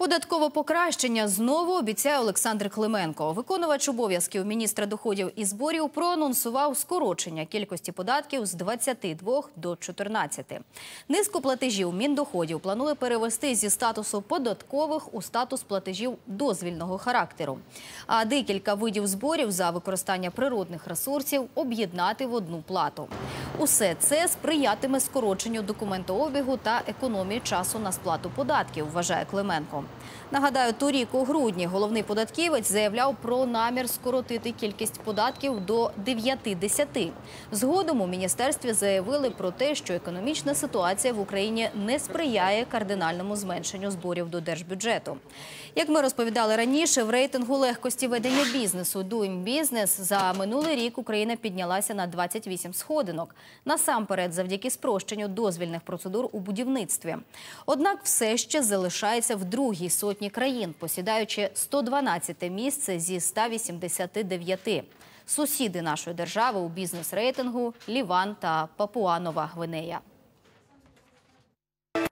Податкове покращення знову обіцяє Олександр Клименко. Виконувач обов'язків міністра доходів і зборів проанонсував скорочення кількості податків з 22 до 14. Низку платежів міндоходів планує перевести зі статусу податкових у статус платежів дозвільного характеру. А декілька видів зборів за використання природних ресурсів об'єднати в одну плату. Усе це сприятиме скороченню документообігу та економії часу на сплату податків, вважає Клименко. Нагадаю, торік у грудні головний податківець заявляв про намір скоротити кількість податків до 9-10. Згодом у міністерстві заявили про те, що економічна ситуація в Україні не сприяє кардинальному зменшенню зборів до держбюджету. Як ми розповідали раніше, в рейтингу легкості ведення бізнесу Doing Business за минулий рік Україна піднялася на 28 сходинок. Насамперед, завдяки спрощенню дозвільних процедур у будівництві. Однак все ще залишається в другій сотні країн, посідаючи 112 місце зі 189. Сусіди нашої держави у бізнес-рейтингу Ліван та Папуанова Гвинея.